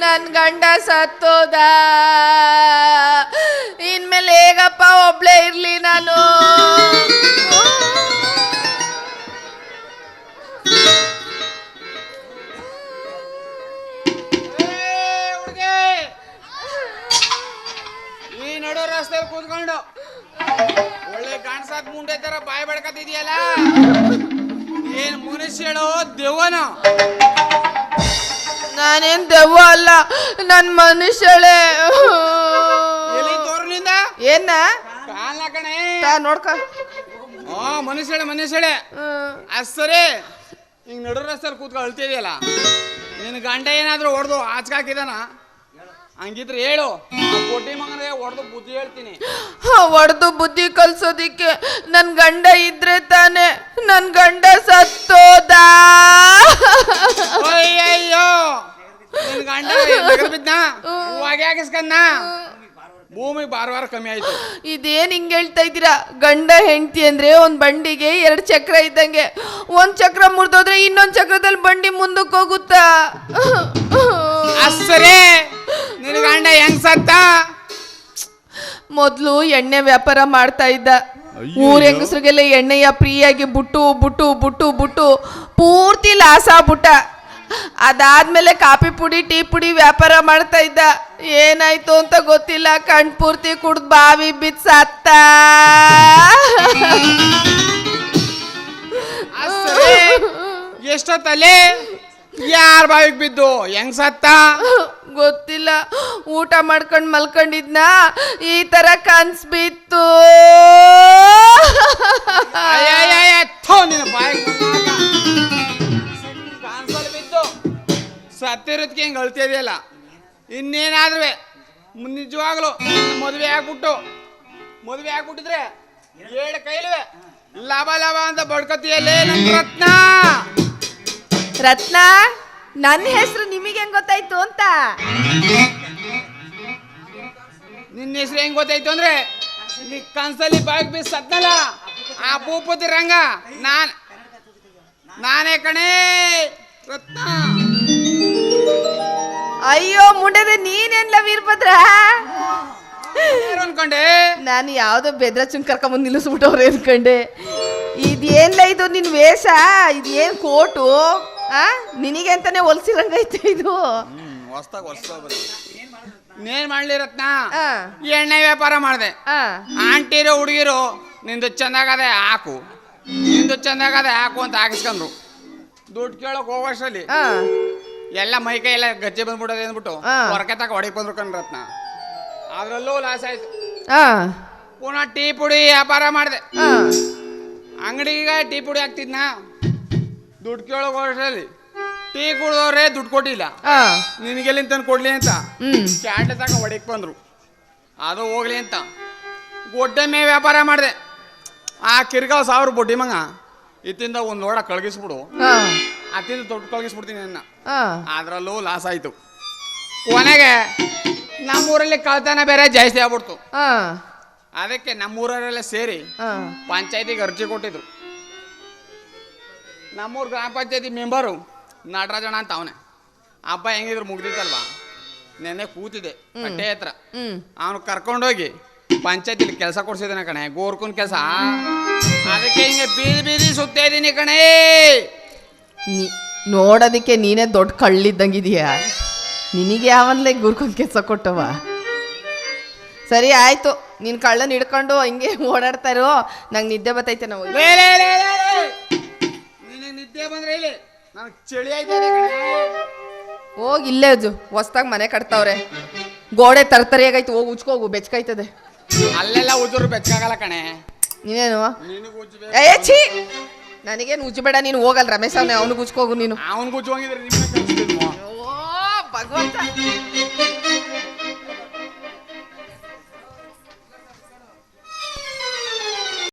ನನ್ ಗಂಡ ಸತ್ತೋದ. ಇನ್ಮೇಲೆ ಹೇಗಪ್ಪ ಒಬ್ಳೇ ಇರ್ಲಿ ನಾನು? ಈ ನಡು ರಸ್ತೆಯಲ್ಲಿ ಕೂತ್ಕೊಂಡು. ಒಳ್ಳೆ ಕಾಣಿಸತ್ ಮುಂಡೆ ತರ ಬಾಯಿ ಬಡ್ಕತಿದ್ಯಲ್ಲ? ಏನ್ ಮನುಷ್ಯಳು ದೆವ್ವನ ನಾನೇನ್ ದೆವ್ವ ಅಲ್ಲ ನನ್ ಮನುಷ್ಯಳೆ. ಏನ? ಕಾಲ ಕಣೆ. ನೋಡ್ಕ. ಆ ಮನುಷ್ಯಳೆ ಮನುಷ್ಯಳೆ. ಹ್ಮ್. ಅದ್ ಸರಿ ಹಿಂಗ್ ನಡು ರಸ್ತೆಯಲ್ಲಿ ಕೂತ್ಕೊಂಡು ಅಳ್ತಿದ್ಯಲ್ಲ? ನಿನ್ ಗಂಡ ಏನಾದ್ರೂ ಹೊಡೆದು ಆಚ್ಕಾಕಿದಾನ? ಹಂಗಿದ್ರೆ ಹೇಳು. ಕೊಟ್ಟಿ ಮಗನಿಗೆ ಹೊಡೆದು ಬುದ್ಧಿ ಹೇಳ್ತೀನಿ. ಹೊಡೆದು ಬುದ್ಧಿ ಕಲ್ಸೋದಿಕ್ಕೆ ನನ್ ಗಂಡ ಇದ್ರೆ ತಾನೆ ನನ್ ಗಂಡ ಸತ್ತೋದ? ಬಿದ್ನ ಹಾಕಿಸ್ಕನ್ನ? ಭೂಮಿ ಬಾರ ವಾರ ಕಮ್ಮಿ ಆಯ್ತು. ಇದೇನ್ ಹಿಂಗ್ ಹೇಳ್ತಾ ಇದ್ದೀರಾ? ಗಂಡ ಹೆಂಡತಿ ಅಂದ್ರೆ ಒಂದ್ ಬಂಡಿಗೆ ಎರಡ್ ಚಕ್ರ ಇದ್ದಂಗೆ. ಒಂದ್ ಚಕ್ರ ಮುರಿದೋದ್ರೆ ಇನ್ನೊಂದ್ ಚಕ್ರದಲ್ಲಿ ಬಂಡಿ ಮುಂದಕ್ಕೆ ಹೋಗುತ್ತಾ? ಅಸರೇ ನಿನ್ ಗಂಡ ಹೆಂಗ್ ಸತ್ತ? ಮೊದ್ಲು ಎಣ್ಣೆ ವ್ಯಾಪಾರ ಮಾಡ್ತಾ ಇದ್ದ. ಊರ ಹೆಂಗಸ್ರಿಗೆಲ್ಲ ಎಣ್ಣೆಯ ಫ್ರೀಯಾಗಿ ಬುಟ್ಟು ಬುಟ್ಟು ಬುಟ್ಟು ಬುಟ್ಟು ಪೂರ್ತಿ ಲಾಸ್ ಆಗ್ಬಿಟ್ಟ ಅದಾದ್ಮೇಲೆ ಕಾಫಿ ಪುಡಿ ಟೀ ಪುಡಿ ವ್ಯಾಪಾರ ಮಾಡ್ತಾ ಇದ್ದ. ಏನಾಯ್ತು ಅಂತ ಗೊತ್ತಿಲ್ಲ. ಕಣ್ ಪೂರ್ತಿ ಕುಡ್ದು ಬಾವಿ ಬಿತ್ ಸತ್ತ. ಎಷ್ಟೊತ್ತಲ್ಲಿ? ಯಾರ ಬಾವಿಗೆ ಬಿದ್ದು? ಹೆಂಗ್ ಸತ್ತ? ಗೊತ್ತಿಲ್ಲ. ಊಟ ಮಾಡ್ಕೊಂಡು ಮಲ್ಕೊಂಡಿದ್ನ. ಈ ತರ ಕನ್ಸ್ ಬಿತ್ತು. ಹಿಂಗೆ ಅಳ್ತಿದೆಯಲ್ಲ? ಇನ್ನೇನಾದ್ರೂ ನಿಜವಾಗ್ಲು ಮದುವೆ ಆಗ್ಬಿಟ್ಟು ಮದುವೆ ಆಗ್ಬಿಟ್ಟಿದ್ರೆ ಏಳು ಕೈಲುವೆ. ಲಾಭ ಲಾಭ ಅಂತ ಬಡ್ಕತಿಯಲ್ಲೇ ನಮ್ಮ ರತ್ನ? ರತ್ನ ನನ್ನ ಹೆಸರು ನಿಮಗೆ ಹೆಂಗ್ ಗೊತ್ತಾಯ್ತು ಅಂತ? ನಿನ್ನ ಹೆಸರು ಹೆಂಗ್ ಗೊತ್ತಾಯ್ತು ಅಂದ್ರೆ ನೀ ಕನ್ಸಲ್ಲಿ ಬಾಯಿಗೆ ಬೀಸ್ ಸತ್ನಲ್ಲ? ಆ ಭೂಪತಿ ರಂಗ ನಾನ್ ನಾನೇ ಕಣೇ ರತ್ನ. ಅಯ್ಯೋ ಮುಂಡದೆ ನೀನೆಲ್ಲ ವೀರಭದ್ರ ಅನ್ಕೊಂಡೆ? ನಾನು ಯಾವ್ದೋ ಬೆದ್ರ ಚುಂಗ್ ಕರ್ಕೊಂಬಂದು ನಿಲ್ಲಿಸ್ಬಿಟ್ಟವ್ರೆ ಅನ್ಕೊಂಡೆ. ಇದೇನ್ಲ ಇದು ನಿನ್ ವೇಷ? ಇದೇನ್ ಕೋಟು? ಆ? ನಿನಗೆ ಅಂತಾನೆ ಹೊಲ್ಸಿರಂಗೈತೆ ಇದು. ನೀನ್ ಮಾಡ್ಲಿ ರತ್ನ. ಆ, ಎಣ್ಣೆ ವ್ಯಾಪಾರ ಮಾಡಿದೆ. ಆ, ಆಂಟಿರೋ ಹುಡುಗಿರು ನಿಂದು ಚೆನ್ನಾಗದೆ ಹಾಕು. ನಿಂದು ಚೆನ್ನಾಗದೆ ಹಾಕು ಅಂತ ಹಾಕಿಸ್ಕೊಂಡ್ರು. ದುಡ್ಡು ಕೇಳೋಕೆ ಹೋಗೋಷ್ಟರಲ್ಲಿ. ಎಲ್ಲ ಮೈ ಕೈ ಎಲ್ಲ ಗಜ್ಜೆ ಬಂದ್ಬಿಡೋದು ಅಂದ್ಬಿಟ್ಟು. ಹೊರಕೆ ತಕ ಹೊಡಿಕ್ ಬಂದ್ರು ಕಣ್ ರತ್ನ ಅದ್ರಲ್ಲೂ ಲಾಸ್ ಆಯ್ತು. ಆ, ಪುನಃ ಟೀ ಪುಡಿ ವ್ಯಾಪಾರ ಮಾಡಿದೆ. ಆ. ಅಂಗಡಿಗೆ ಟೀ ಪುಡಿ ಹಾಕ್ತಿದ್ನ. ದುಡ್ಡು ಕೇಳೋ ವರ್ಷದಲ್ಲಿ ಟೀ ಕುಡಿದವ್ರೆ ದುಡ್ಡು ಕೊಟ್ಟಿಲ್ಲ. ಆ. ನಿನಗೆಲ್ಲಿಂದ ತಂದು ಕೊಡ್ಲಿ ಅಂತ ಹ್ಮ್. ಕ್ಯಾಂಡ್ ತಕ ಹೊಡಿಕ್ ಬಂದ್ರು. ಅದು ಹೋಗ್ಲಿ ಅಂತ. ಗೊಡ್ಡೆ ಮೇ ವ್ಯಾಪಾರ ಮಾಡಿದೆ. ಆ ಕಿರ್ಗಾವ್ ಸಾವಿರ ಬೊಡ್ಡಿ ಮಂಗ ಇತ್ತಿಂದ ಒಂದು ನೋಡ ಕಳಗಿಸ್ಬಿಡು. ಆ, ಅತ್ತಿಂದ ದೊಡ್ಡ ಕಳಗಿಸ್ಬಿಡ್ತೀನಿ ನನ್ನ. ಹಾ. ಅದರಲ್ಲೂ ಲಾಸ್ ಆಯ್ತು. ಕೊನೆಗೆ ನಮ್ಮೂರಲ್ಲಿ ಕಳ್ತನ ಬೇರೆ ಜಾಸ್ತಿ ಆಗ್ಬಿಡ್ತು. ಅದಕ್ಕೆ ನಮ್ಮೂರವರೆಲ್ಲ ಸೇರಿ ಹಾ. ಪಂಚಾಯತಿಗೆ ಅರ್ಜಿ ಕೊಟ್ಟಿದ್ರು. ನಮ್ಮೂರು ಗ್ರಾಮ ಪಂಚಾಯತಿ ಮೆಂಬರು ನಟರಾಜಣ್ಣ ಅಂತ ಅವನೇ. ಹಬ್ಬ ಹೆಂಗಿದ್ರು ಮುಗ್ದಿತ್ತಲ್ವಾ? ನೆನ್ನೆ ಕೂತಿದೆ ಬಟ್ಟೆ ಹತ್ರ. ಹ್ಮ್. ಅವನು ಕರ್ಕೊಂಡೋಗಿ ಪಂಚಾಯತಿಲಿ ಕೆಲಸ ಕೊಡ್ಸಿದ್ದಾನೆ ಕಣೆ ಗೋರ್ಕುನ್ ಕೆಲಸ. ಅದಕ್ಕೆ ಹಿಂಗೆ ಬೀದಿ ಬೀದಿ ಸುತ್ತಾ ಇದ್ದೀನಿ ಕಣೇ. ನೀ ನೋಡೋದಕ್ಕೆ ನೀನೇ ದೊಡ್ಡ ಕಳ್ಳಿದ್ದಂಗಿದೀಯಾ? ನಿನಗೆ ಯಾವನ್ಲೇ ಗುರ್ಕೊಂಡ್ ಕೆಲಸ ಕೊಟ್ಟವ? ಸರಿ ಆಯ್ತು. ನೀನ್ ಕಳ್ಳನ್ ಹಿಡ್ಕೊಂಡು ಹಿಂಗೆ ಓಡಾಡ್ತಾ ಇರೋ. ನಂಗೆ ನಿದ್ದೆ ಬತ್ತೈತೆ ನಾವು. ನಿದ್ದೆ ಬಂದ್ರೆ ಇಲ್ಲಿ? ನನಗೆ ಚಳಿ ಹೋಗಿ ಇಲ್ಲೇ ಅಜ್ಜು ಹೊಸ್ದಾಗ ಮನೆ ಕಟ್ತಾವ್ರೆ. ಗೋಡೆ ತರ್ತರಿಯಾಗೈತೆ. ಹೋಗಿ ಉಚ್ಕೋಗು ಬೆಚ್ಕೈತದೆ ಅಲ್ಲೆಲ್ಲ ಉದುರು ಬೆಚ್ಚಾಗಲ್ಲ ಕಣೆ. ನೀನೇನು? ಏ ಛೀ! ನನಗೇನು ಉಜ್ಜಬೇಡ ನೀನು ಹೋಗಲ್ಲ ರಮೇಶ್ ಅವನೇ ಅವನಿಗೆ ಉಚ್ಕೋಗು ನೀನು. ಅವ್ನಿಗೆ ಉಜ್ಜುವಂಗಿದ್ರೆ